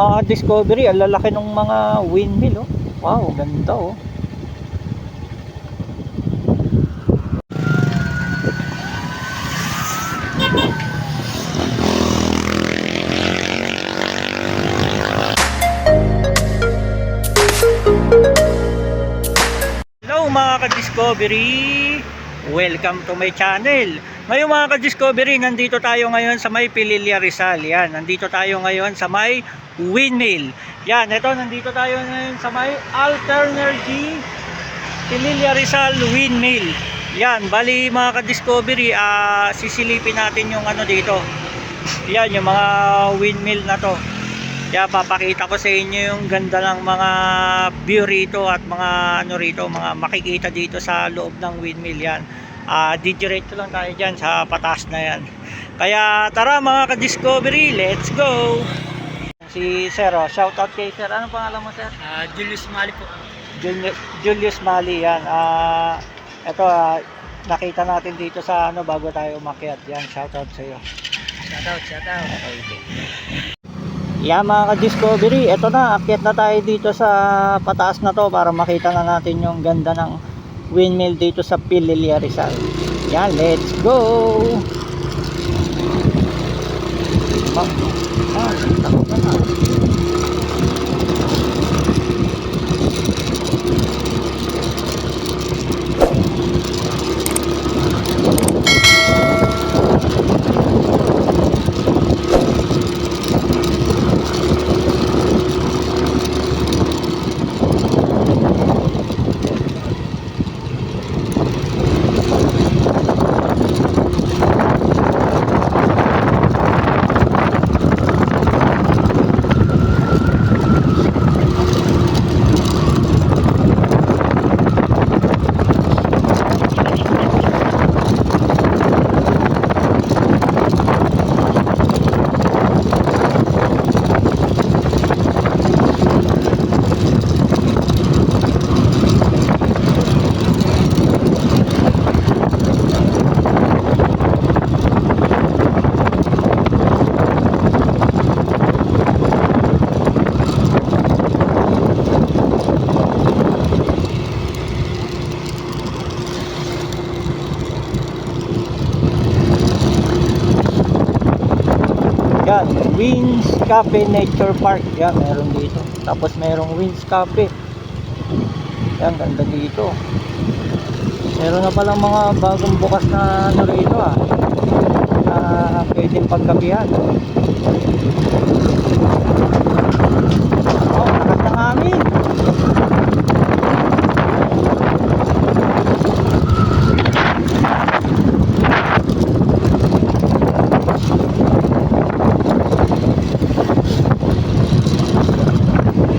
mga discovery, ang lalaki ng mga windmill, oh. Wow, ganda, oh. Hello mga ka-discovery! Welcome to my channel. Ngayon mga ka-discovery, nandito tayo ngayon sa may Pililya Rizal. Yan, nandito tayo ngayon sa may windmill. Yan, ito, nandito tayo ngayon sa may Alternergy Pililya Rizal Windmill. Yan, bali mga ka-discovery, ah, sisilipin natin yung ano dito. Yan, yung mga windmill na to. Kaya papakita ko sa inyo yung ganda ng mga view rito at mga ano rito, mga makikita dito sa loob ng windmill yan. Ah, didiretso lang tayo dyan sa patas na yan. Kaya tara mga ka-discovery, let's go! Si Sir, oh, shout out kay Sir. Ano pangalan mo Sir? Ah, Julius Mali po. Julius, Julius Mali yan. Ah, ito ah, nakita natin dito sa ano bago tayo umakyat. Yan, shout out sa iyo. Shout out, shout out. Yan mga ka-discovery, eto na, akyat na tayo dito sa pataas na to para makita na natin yung ganda ng windmill dito sa Pililya Rizal. Yan, let's go! Ah, ah, takot na na. Yan, Wins Cafe Nature Park. Yan, meron dito. Tapos merong Wins Cafe. Yan, ganda dito. Meron na palang mga bagong bukas na ano rito ah. Na pwedeng pagkapihan. Oh, lakas ng hangin.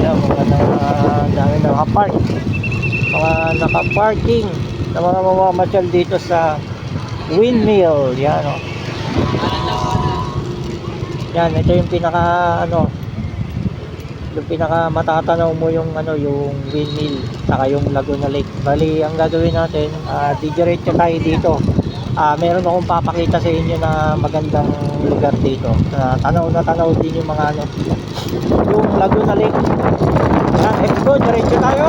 Yan, mga na, dami na nakapark. Mga nakaparking na mga mamamasyal dito sa windmill. Yan, oh. Yan, ito yung pinaka, ano, yung pinaka matatanaw mo yung ano yung windmill saka yung Laguna Lake. Bali, ang gagawin natin, uh, didiretso tayo dito. Ah, meron akong papakita sa inyo na magandang lugar dito. Na tanaw na tanaw din yung mga ano yung Laguna Lake. Yan, let's go, diretso tayo.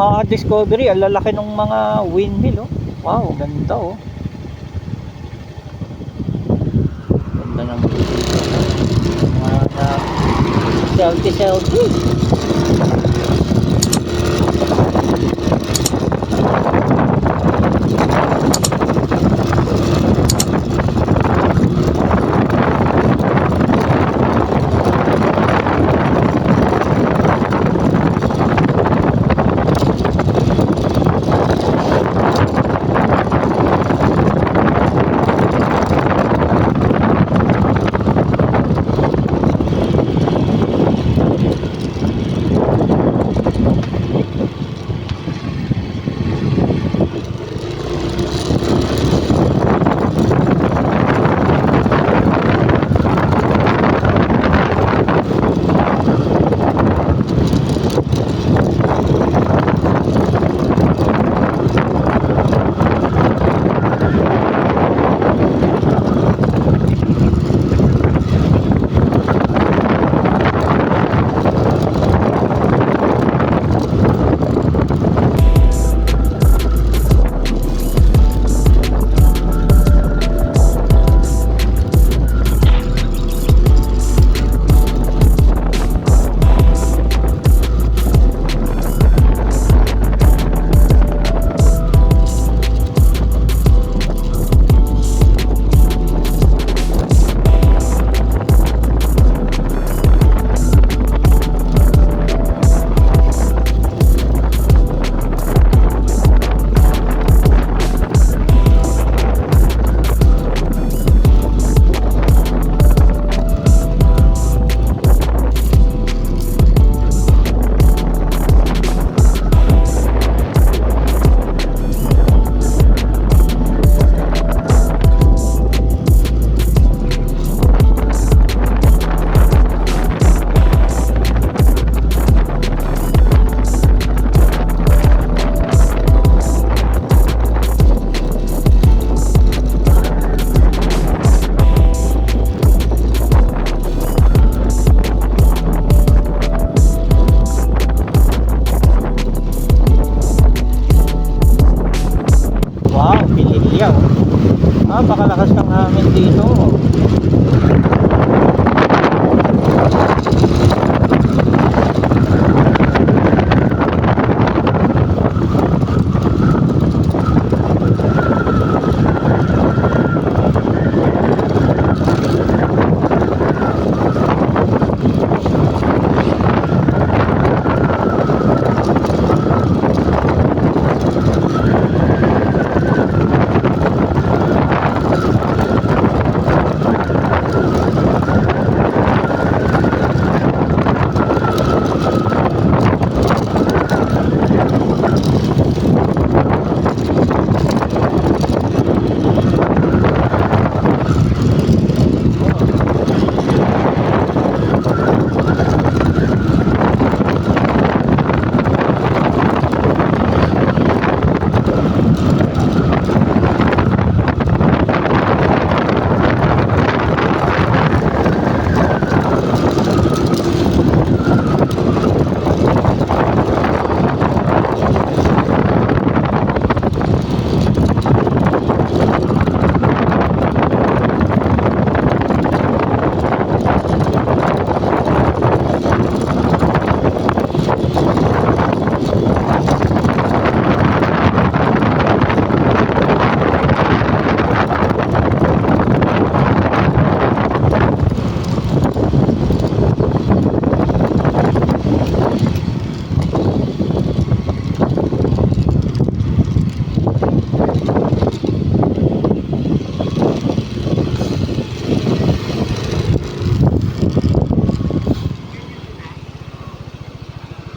Yan mga discovery, ang lalaki ng mga windmill oh. Wow, ganda oh. Ganda ng mga na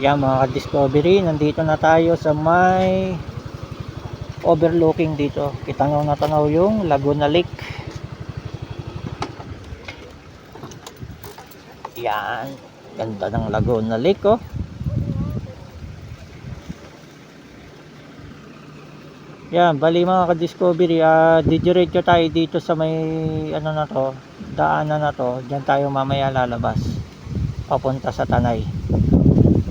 Yan mga ka-discovery, nandito na tayo sa may overlooking dito. Kitanaw na tanaw yung Laguna Lake. Yan. Ganda ng Laguna Lake oh. Yan, bali mga ka-discovery, ah, didiretso tayo dito sa may ano na to, daanan na to. Diyan tayo mamaya lalabas. Papunta sa Tanay.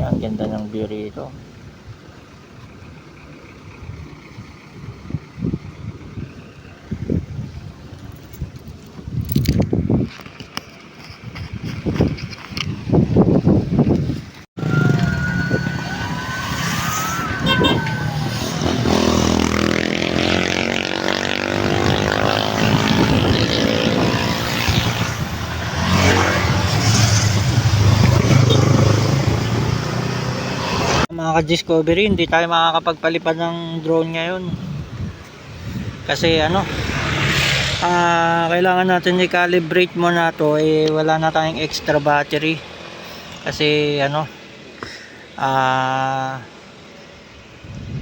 Yan, ganda ng view rito. Mga ka-discovery, hindi tayo makakapagpalipad ng drone ngayon. Kasi ano, ah kailangan natin i-calibrate muna to eh wala na tayong extra battery. Kasi ano, ah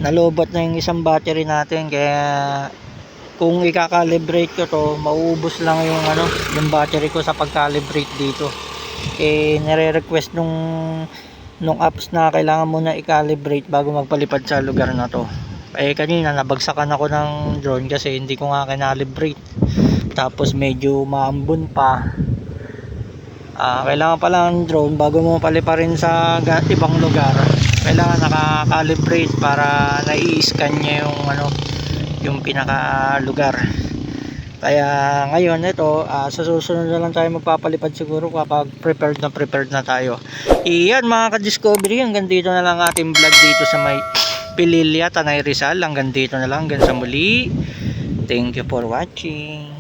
nalobot na yung isang battery natin kaya kung i-calibrate ko to, mauubos lang yung ano, yung battery ko sa pag-calibrate dito. Eh nire-request nung nung apps na kailangan mo na i-calibrate bago magpalipad sa lugar na to. Eh kanina nabagsakan ako ng drone kasi hindi ko nga kinalibrate. Tapos medyo maambon pa. Ah, kailangan pala ng drone bago mo paliparin sa ibang lugar. Kailangan naka-calibrate para nai-scan niya yung ano, yung pinaka lugar. Kaya ngayon ito, ah, sa susunod na lang tayo magpapalipad siguro kapag prepared na prepared na tayo. Iyan mga ka-discovery, hanggang dito na lang ating vlog dito sa may Pililya, Tanay Rizal. Hanggang dito na lang, hanggang sa muli. Thank you for watching.